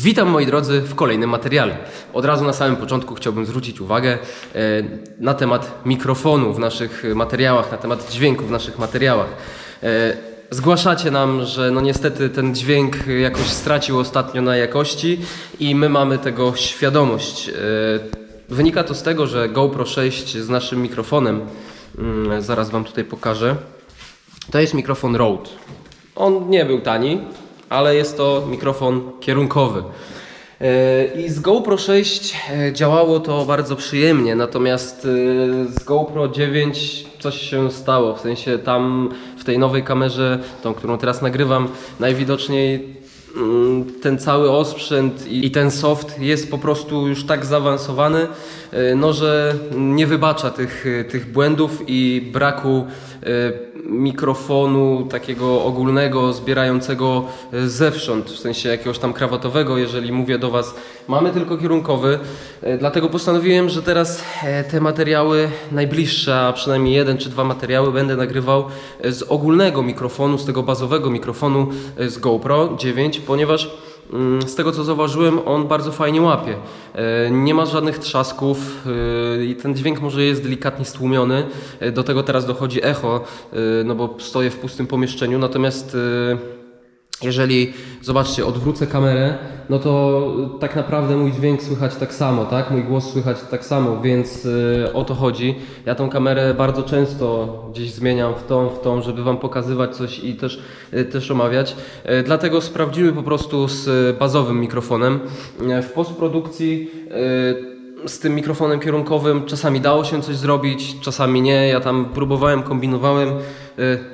Witam moi drodzy w kolejnym materiale. Od razu na samym początku chciałbym zwrócić uwagę e, na temat mikrofonu w naszych materiałach, na temat dźwięku w naszych materiałach. E, Zgłaszacie nam, że no niestety ten dźwięk jakoś stracił ostatnio na jakości i my mamy tego świadomość. E, Wynika to z tego, że GoPro 6 z naszym mikrofonem, mm, zaraz Wam tutaj pokażę, to jest mikrofon Rode. On nie był tani, ale jest to mikrofon kierunkowy. E, I z GoPro 6 e, działało to bardzo przyjemnie, natomiast e, z GoPro 9 coś się stało. W sensie tam w tej nowej kamerze, tą, którą teraz nagrywam, najwidoczniej mm, ten cały osprzęt i ten soft jest po prostu już tak zaawansowany, no, że nie wybacza tych, tych błędów i braku mikrofonu takiego ogólnego, zbierającego e, zewsząd, w sensie jakiegoś tam krawatowego, jeżeli mówię do Was, mamy tylko kierunkowy, e, dlatego postanowiłem, że teraz e, te materiały najbliższe, a przynajmniej jeden czy dwa materiały będę nagrywał e, z ogólnego mikrofonu, z tego bazowego mikrofonu e, z GoPro 9, ponieważ Z tego co zauważyłem, on bardzo fajnie łapie. E, Nie ma żadnych trzasków e, i ten dźwięk może jest delikatnie stłumiony. E, Do tego teraz dochodzi echo, no bo stoję w pustym pomieszczeniu. Natomiast jeżeli, zobaczcie, odwrócę kamerę, no to y, tak naprawdę mój dźwięk słychać tak samo, tak? Mój głos słychać tak samo, więc y, o to chodzi. Ja tą kamerę bardzo często gdzieś zmieniam w tą, w tą, żeby Wam pokazywać coś i też, y, też omawiać. Y, dlatego sprawdzimy po prostu z y, bazowym mikrofonem. Y, W postprodukcji y, z tym mikrofonem kierunkowym czasami dało się coś zrobić, czasami nie. Ja tam próbowałem, kombinowałem,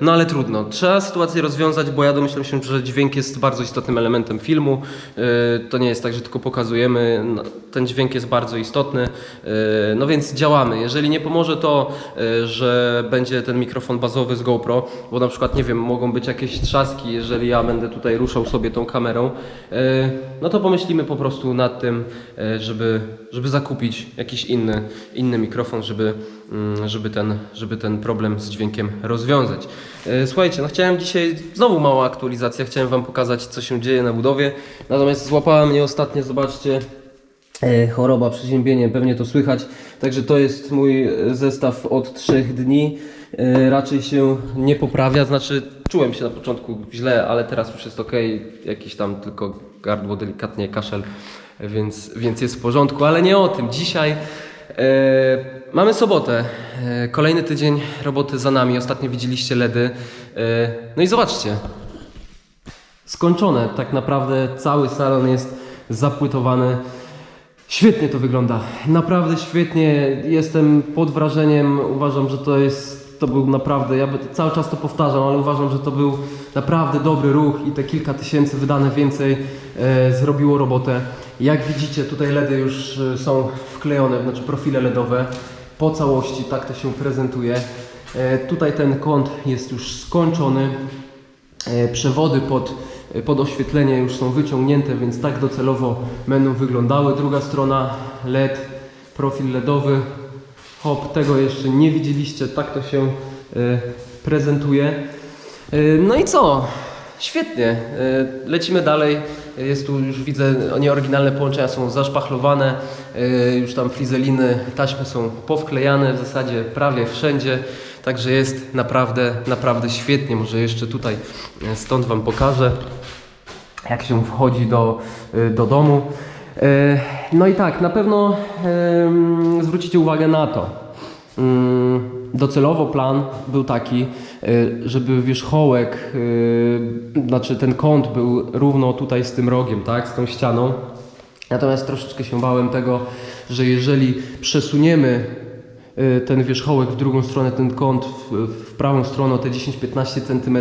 no ale trudno. Trzeba sytuację rozwiązać, bo ja domyślam się, że dźwięk jest bardzo istotnym elementem filmu. Y, To nie jest tak, że tylko pokazujemy. No, Ten dźwięk jest bardzo istotny. Y, No więc działamy. Jeżeli nie pomoże to, y, że będzie ten mikrofon bazowy z GoPro, bo na przykład, nie wiem, mogą być jakieś trzaski, jeżeli ja będę tutaj ruszał sobie tą kamerą, y, no to pomyślimy po prostu nad tym, y, żeby, żeby zakupić jakiś inny, inny mikrofon, żeby, żeby, ten, żeby ten problem z dźwiękiem rozwiązać. Y, Słuchajcie, no chciałem dzisiaj znowu mała aktualizacja, chciałem Wam pokazać, co się dzieje na budowie, natomiast złapała mnie ostatnio, zobaczcie, E, choroba, przeziębienie, pewnie to słychać. Także to jest mój e, zestaw od trzech dni. E, Raczej się nie poprawia, znaczy czułem się na początku źle, ale teraz już jest ok. Jakiś tam tylko gardło, delikatnie kaszel, więc, więc jest w porządku, ale nie o tym. Dzisiaj e, mamy sobotę. E, kolejny tydzień roboty za nami. Ostatnio widzieliście LEDy. E, no i zobaczcie, skończone. Tak naprawdę cały salon jest zapłytowany. Świetnie to wygląda. Naprawdę świetnie. Jestem pod wrażeniem. Uważam, że to jest. To był naprawdę, ja cały czas to powtarzam, ale uważam, że to był naprawdę dobry ruch i te kilka tysięcy wydane więcej e, zrobiło robotę. Jak widzicie, tutaj LEDy już e, są wklejone, znaczy profile LEDowe po całości, tak to się prezentuje. E, tutaj ten kąt jest już skończony. E, Przewody pod, pod oświetlenie już są wyciągnięte, więc tak docelowo będą wyglądały. Druga strona LED, profil LEDowy. Hop, tego jeszcze nie widzieliście, tak to się e, prezentuje. No i co? Świetnie. Lecimy dalej. Jest tu już widzę, nieoryginalne połączenia są zaszpachlowane, już tam frizeliny, taśmy są powklejane w zasadzie prawie wszędzie. Także jest naprawdę, naprawdę świetnie. Może jeszcze tutaj e, stąd Wam pokażę, jak się wchodzi do, e, do domu. E, No i tak, na pewno zwrócicie uwagę na to. Mm, Docelowo plan był taki, e, żeby wierzchołek, e, znaczy ten kąt był równo tutaj z tym rogiem, tak, z tą ścianą. Natomiast troszeczkę się bałem tego, że jeżeli przesuniemy y, ten wierzchołek w drugą stronę, ten kąt w, prawą stronę o te 10-15 cm,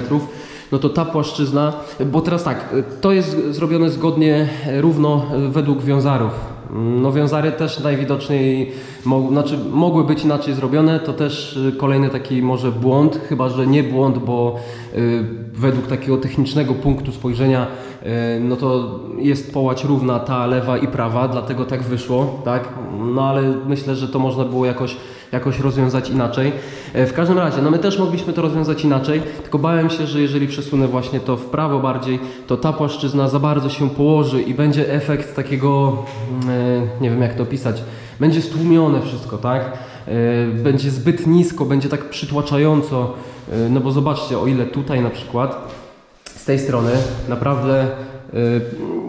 no to ta płaszczyzna, bo teraz tak, y, to jest zrobione zgodnie równo według wiązarów. No wiązary też najwidoczniej mog, znaczy, mogły być inaczej zrobione, to też y, kolejny taki może błąd, chyba że nie błąd, bo y, według takiego technicznego punktu spojrzenia y, no to jest połać równa ta lewa i prawa, dlatego tak wyszło, tak? No ale myślę, że to można było jakoś jakoś rozwiązać inaczej. E, W każdym razie, no my też mogliśmy to rozwiązać inaczej, tylko bałem się, że jeżeli przesunę właśnie to w prawo bardziej, to ta płaszczyzna za bardzo się położy i będzie efekt takiego, mm, e, nie wiem jak to opisać, będzie stłumione wszystko, tak? E, Będzie zbyt nisko, będzie tak przytłaczająco, no bo zobaczcie, o ile tutaj na przykład z tej strony naprawdę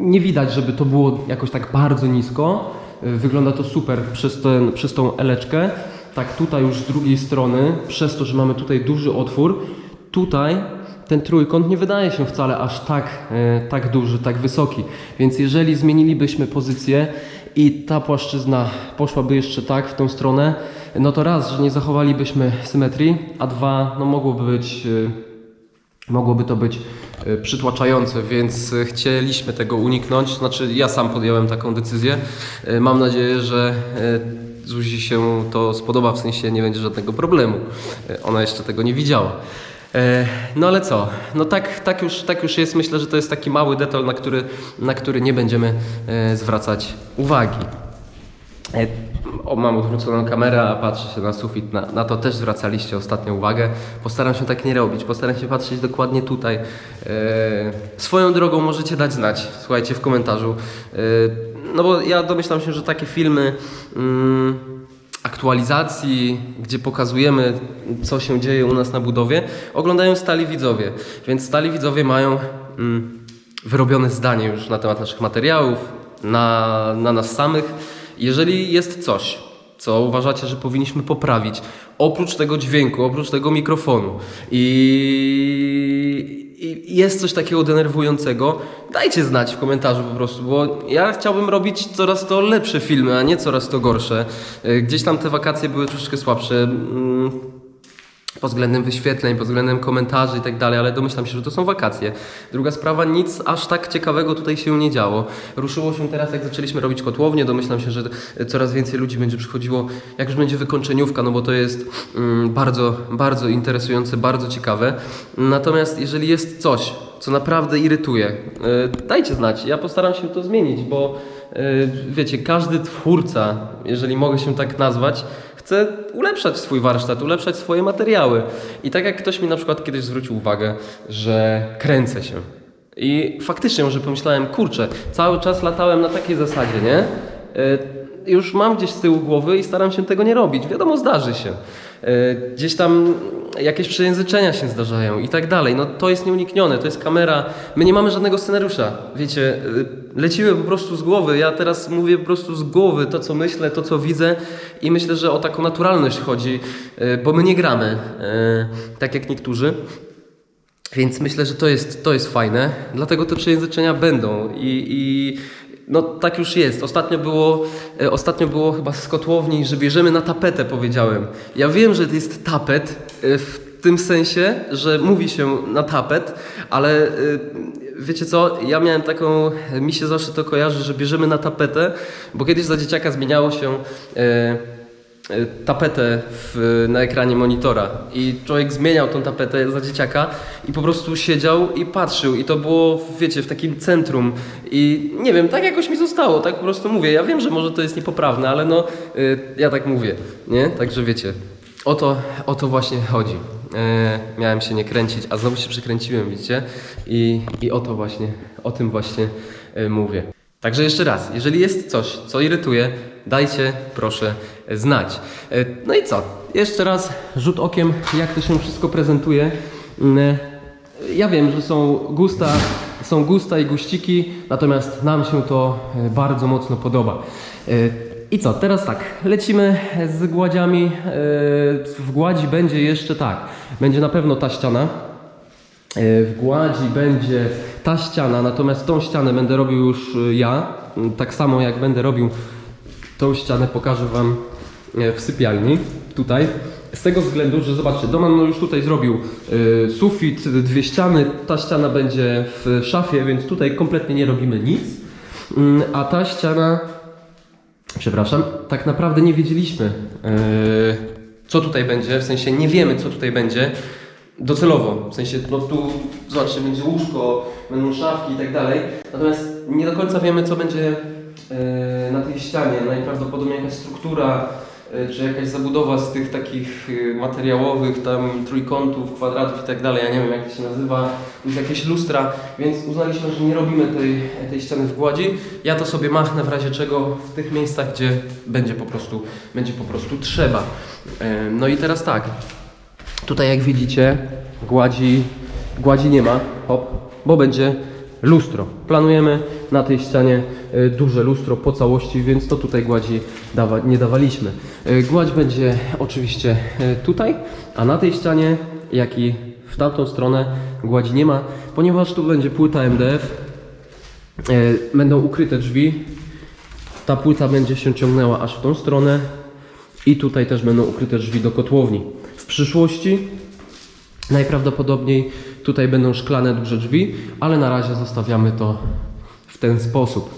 nie widać, żeby to było jakoś tak bardzo nisko. Wygląda to super przez, ten, przez tą eleczkę. Tak tutaj już z drugiej strony, przez to, że mamy tutaj duży otwór, tutaj ten trójkąt nie wydaje się wcale aż tak, y, tak duży, tak wysoki. Więc jeżeli zmienilibyśmy pozycję i ta płaszczyzna poszłaby jeszcze tak w tą stronę, no to raz, że nie zachowalibyśmy symetrii, a dwa, no mogłoby być y, Mogłoby to być e, przytłaczające, więc e, chcieliśmy tego uniknąć. Znaczy, ja sam podjąłem taką decyzję. E, Mam nadzieję, że e, Zuzi się to spodoba, w sensie nie będzie żadnego problemu. E, Ona jeszcze tego nie widziała. E, No ale co? No tak, tak, już, tak już jest. Myślę, że to jest taki mały detal, na który, na który nie będziemy e, zwracać uwagi. O, mam odwróconą kamerę, a patrzę się na sufit. Na, na to też zwracaliście ostatnio uwagę. Postaram się tak nie robić. Postaram się patrzeć dokładnie tutaj. Swoją drogą możecie dać znać, słuchajcie, w komentarzu. No bo ja domyślam się, że takie filmy mm, aktualizacji, gdzie pokazujemy, co się dzieje u nas na budowie, oglądają stali widzowie. Więc stali widzowie mają mm, wyrobione zdanie już na temat naszych materiałów, na, na nas samych. Jeżeli jest coś, co uważacie, że powinniśmy poprawić, oprócz tego dźwięku, oprócz tego mikrofonu i, i jest coś takiego denerwującego, dajcie znać w komentarzu po prostu, bo ja chciałbym robić coraz to lepsze filmy, a nie coraz to gorsze. Y, Gdzieś tam te wakacje były troszeczkę słabsze. Pod względem wyświetleń, pod względem komentarzy i tak dalej, ale domyślam się, że to są wakacje. Druga sprawa, nic aż tak ciekawego tutaj się nie działo. Ruszyło się teraz, jak zaczęliśmy robić kotłownię, domyślam się, że coraz więcej ludzi będzie przychodziło, jak już będzie wykończeniówka, no bo to jest mm, bardzo, bardzo interesujące, bardzo ciekawe. Natomiast jeżeli jest coś, co naprawdę irytuje, y, dajcie znać, ja postaram się to zmienić, bo y, wiecie, każdy twórca, jeżeli mogę się tak nazwać, chce ulepszać swój warsztat, ulepszać swoje materiały. I tak jak ktoś mi na przykład kiedyś zwrócił uwagę, że kręcę się. I faktycznie może pomyślałem, kurczę, cały czas latałem na takiej zasadzie, nie? Y, Już mam gdzieś z tyłu głowy i staram się tego nie robić. Wiadomo, zdarzy się. Y, Gdzieś tam jakieś przejęzyczenia się zdarzają i tak dalej. No to jest nieuniknione, to jest kamera. My nie mamy żadnego scenariusza. Wiecie, y, lecimy po prostu z głowy. Ja teraz mówię po prostu z głowy to, co myślę, to, co widzę i myślę, że o taką naturalność chodzi, y, bo my nie gramy, y, tak jak niektórzy. Więc myślę, że to jest, to jest fajne, dlatego te przejęzyczenia będą i, i no tak już jest. Ostatnio było, e, ostatnio było chyba z kotłowni, że bierzemy na tapetę, powiedziałem. Ja wiem, że to jest tapet e, w tym sensie, że mówi się na tapet, ale e, wiecie co, ja miałem taką, mi się zawsze to kojarzy, że bierzemy na tapetę, bo kiedyś za dzieciaka zmieniało się tapetę w, na ekranie monitora i człowiek zmieniał tą tapetę za dzieciaka i po prostu siedział i patrzył i to było, wiecie, w takim centrum i nie wiem, tak jakoś mi zostało, tak po prostu mówię. Ja wiem, że może to jest niepoprawne, ale no, y, ja tak mówię, nie? Także wiecie, o to, o to właśnie chodzi. E, miałem się nie kręcić, a znowu się przykręciłem, widzicie? I, i o to właśnie, o tym właśnie e, mówię. Także jeszcze raz, jeżeli jest coś, co irytuje, dajcie proszę znać. E, No i co? Jeszcze raz rzut okiem, jak to się wszystko prezentuje. Mm, Ja wiem, że są gusta, są gusta i guściki, natomiast nam się to e, bardzo mocno podoba. E, I co, teraz tak, lecimy z gładziami. E, W gładzi będzie jeszcze tak, będzie na pewno ta ściana, E, W gładzi będzie ta ściana, natomiast tą ścianę będę robił już e, ja. M, Tak samo jak będę robił tą ścianę, pokażę Wam e, w sypialni. Tutaj. Z tego względu, że zobaczcie, Doman no już tutaj zrobił e, sufit, dwie ściany. Ta ściana będzie w szafie, więc tutaj kompletnie nie robimy nic. Mm, A ta ściana przepraszam, tak naprawdę nie wiedzieliśmy, e, co tutaj będzie, w sensie nie wiemy, co tutaj będzie docelowo, w sensie, no tu, zobaczcie, będzie łóżko, będą szafki i tak dalej, natomiast nie do końca wiemy, co będzie na tej ścianie, najprawdopodobniej jakaś struktura, e, czy jakaś zabudowa z tych takich e, materiałowych, tam trójkątów, kwadratów i tak dalej, ja nie wiem jak to się nazywa, lub jakieś lustra, więc uznaliśmy, że nie robimy tej, tej ściany w gładzi. Ja to sobie machnę w razie czego w tych miejscach, gdzie będzie po prostu, będzie po prostu trzeba. E, No i teraz tak, tutaj jak widzicie, gładzi, gładzi nie ma, hop, bo będzie lustro. Planujemy na tej ścianie e, duże lustro po całości, więc to tutaj gładzi dawa, nie dawaliśmy. E, Gładź będzie oczywiście e, tutaj, a na tej ścianie, jak i w tamtą stronę gładzi nie ma, ponieważ tu będzie płyta MDF, będą ukryte drzwi, ta płyta będzie się ciągnęła aż w tą stronę i tutaj też będą ukryte drzwi do kotłowni. W przyszłości Najprawdopodobniej tutaj będą szklane duże drzwi, ale na razie zostawiamy to w ten sposób.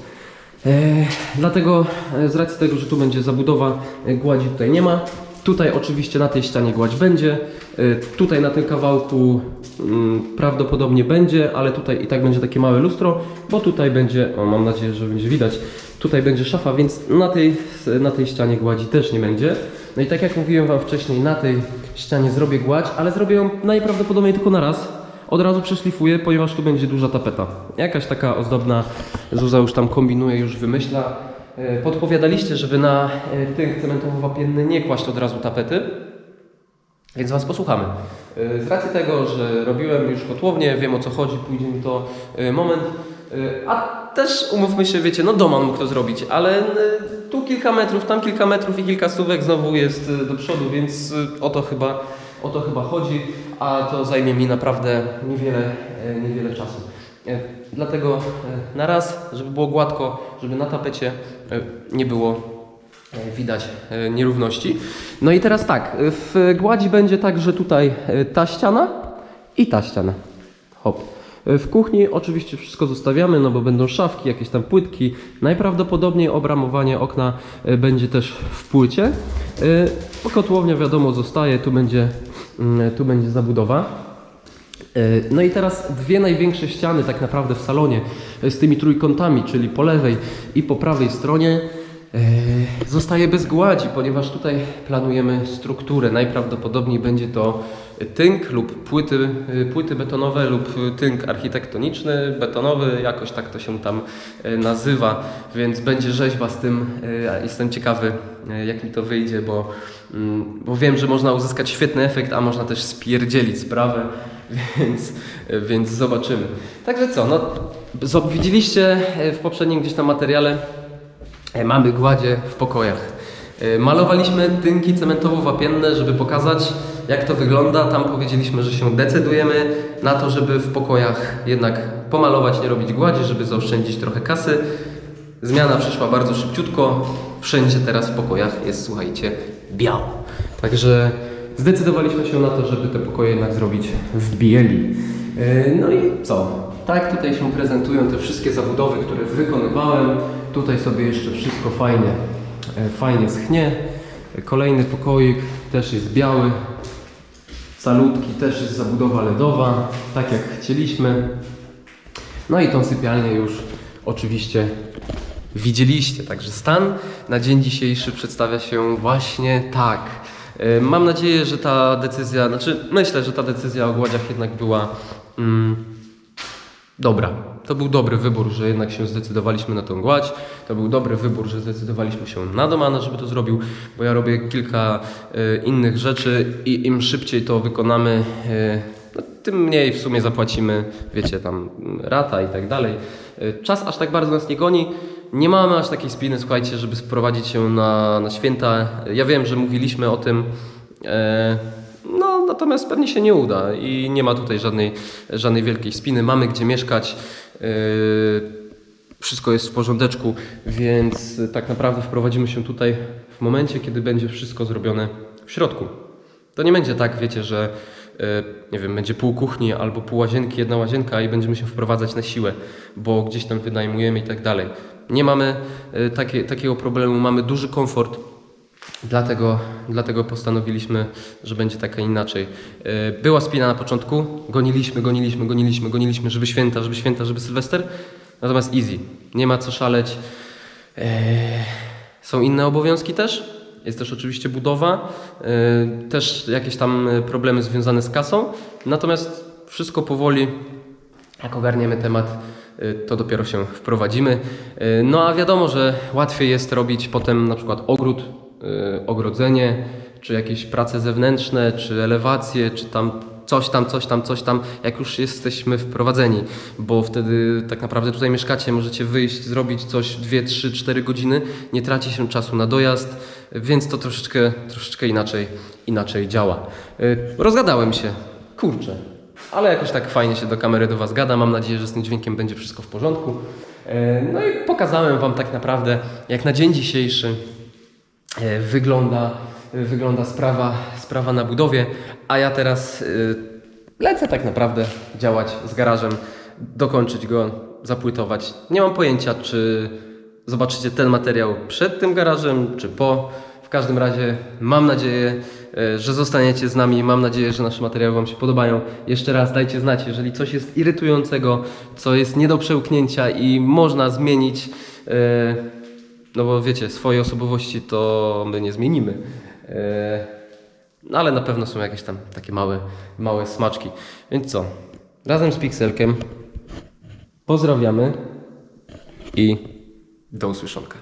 E, dlatego e, z racji tego, że tu będzie zabudowa, e, gładzi tutaj nie ma. Tutaj oczywiście na tej ścianie gładź będzie. E, tutaj na tym kawałku mm, prawdopodobnie będzie, ale tutaj i tak będzie takie małe lustro, bo tutaj będzie, o mam nadzieję, że będzie widać, tutaj będzie szafa, więc na tej, na tej ścianie gładzi też nie będzie. No i tak jak mówiłem Wam wcześniej, na tej ścianie zrobię gładź, ale zrobię ją najprawdopodobniej tylko na raz. Od razu przeszlifuję, ponieważ tu będzie duża tapeta. Jakaś taka ozdobna, Zuza już tam kombinuje, już wymyśla. E, Podpowiadaliście, żeby na e, tynk cementowo-wapienny nie kłaść od razu tapety, więc Was posłuchamy. E, Z racji tego, że robiłem już kotłownię, wiem o co chodzi, pójdzie mi to moment. A też umówmy się, wiecie, no Doman mógł to zrobić, ale tu kilka metrów, tam kilka metrów i kilka stówek znowu jest do przodu, więc o to chyba, o to chyba chodzi, a to zajmie mi naprawdę niewiele, e, niewiele czasu. E, Dlatego e, na raz, żeby było gładko, żeby na tapecie nie było widać nierówności. No i teraz tak, w gładzi będzie tak, że tutaj ta ściana i ta ściana. Hop. E, W kuchni oczywiście wszystko zostawiamy, no bo będą szafki, jakieś tam płytki. Najprawdopodobniej obramowanie okna e, będzie też w płycie. E, Kotłownia wiadomo zostaje, tu będzie, mm, tu będzie zabudowa. No i teraz dwie największe ściany tak naprawdę w salonie z tymi trójkątami, czyli po lewej i po prawej stronie zostaje bez gładzi, ponieważ tutaj planujemy strukturę. Najprawdopodobniej będzie to tynk lub płyty, e, płyty betonowe lub tynk architektoniczny, betonowy, jakoś tak to się tam e, nazywa, więc będzie rzeźba z tym. e, Jestem ciekawy, e, jak mi to wyjdzie, bo, mm, bo wiem, że można uzyskać świetny efekt, a można też spierdzielić sprawę, więc, więc zobaczymy. Także co, no, widzieliście e, w poprzednim gdzieś tam materiale, e, mamy gładzie w pokojach. E, Malowaliśmy tynki cementowo-wapienne, żeby pokazać jak to wygląda. Tam powiedzieliśmy, że się decydujemy na to, żeby w pokojach jednak pomalować, nie robić gładzi, żeby zaoszczędzić trochę kasy. Zmiana przyszła bardzo szybciutko. Wszędzie teraz w pokojach jest, słuchajcie, biało. Także zdecydowaliśmy się na to, żeby te pokoje jednak zrobić w bieli. Yy, No i co? Tak tutaj się prezentują te wszystkie zabudowy, które wykonywałem. Tutaj sobie jeszcze wszystko fajnie, e, fajnie schnie. Kolejny pokoik też jest biały. Salutki też jest zabudowa LEDowa, tak jak chcieliśmy. No i tą sypialnię już oczywiście widzieliście. Także stan na dzień dzisiejszy przedstawia się właśnie tak. E, Mam nadzieję, że ta decyzja, znaczy myślę, że ta decyzja o gładziach jednak była mm, dobra. To był dobry wybór, że jednak się zdecydowaliśmy na tą gładź. To był dobry wybór, że zdecydowaliśmy się na Domana, żeby to zrobił, bo ja robię kilka e, innych rzeczy i im szybciej to wykonamy, e, no, tym mniej w sumie zapłacimy, wiecie, tam rata i tak dalej. E, Czas aż tak bardzo nas nie goni. Nie mamy aż takiej spiny, słuchajcie, żeby sprowadzić się na, na święta. Ja wiem, że mówiliśmy o tym. No, natomiast pewnie się nie uda i nie ma tutaj żadnej, żadnej wielkiej spiny. Mamy gdzie mieszkać. Yy, wszystko jest w porządeczku, więc tak naprawdę wprowadzimy się tutaj w momencie, kiedy będzie wszystko zrobione w środku. To nie będzie tak, wiecie, że yy, nie wiem, będzie pół kuchni albo pół łazienki, jedna łazienka i będziemy się wprowadzać na siłę, bo gdzieś tam wynajmujemy i tak dalej. Nie mamy yy, takie, takiego problemu, mamy duży komfort. Dlatego, dlatego postanowiliśmy, że będzie tak, a inaczej. E, Była spina na początku, goniliśmy, goniliśmy, goniliśmy, goniliśmy, żeby święta, żeby święta, żeby Sylwester. Natomiast easy, nie ma co szaleć. E, Są inne obowiązki też Jest też oczywiście budowa, y, też jakieś tam problemy związane z kasą. Natomiast wszystko powoli, jak ogarniemy temat, to dopiero się wprowadzimy. No a wiadomo, że łatwiej jest robić potem na przykład ogród, ogrodzenie, czy jakieś prace zewnętrzne, czy elewacje, czy tam coś tam, coś tam, coś tam, jak już jesteśmy wprowadzeni, bo wtedy tak naprawdę tutaj mieszkacie, możecie wyjść, zrobić coś 2, 3, 4 godziny, nie traci się czasu na dojazd, więc to troszeczkę, troszeczkę inaczej, inaczej działa. Y, Rozgadałem się, kurczę, ale jakoś tak fajnie się do kamery do Was gada. Mam nadzieję, że z tym dźwiękiem będzie wszystko w porządku. E, No i pokazałem Wam tak naprawdę, jak na dzień dzisiejszy wygląda, e, wygląda sprawa, sprawa na budowie, a ja teraz e, lecę tak naprawdę działać z garażem, dokończyć go, zapłytować. Nie mam pojęcia, czy zobaczycie ten materiał przed tym garażem, czy po. W każdym razie mam nadzieję, e, że zostaniecie z nami. Mam nadzieję, że nasze materiały Wam się podobają. Jeszcze raz dajcie znać, jeżeli coś jest irytującego, co jest nie do przełknięcia i można zmienić. e, No bo wiecie, swojej osobowości to my nie zmienimy. E, No ale na pewno są jakieś tam takie małe, małe smaczki. Więc co? Razem z Pixelkiem pozdrawiamy i do usłyszonka.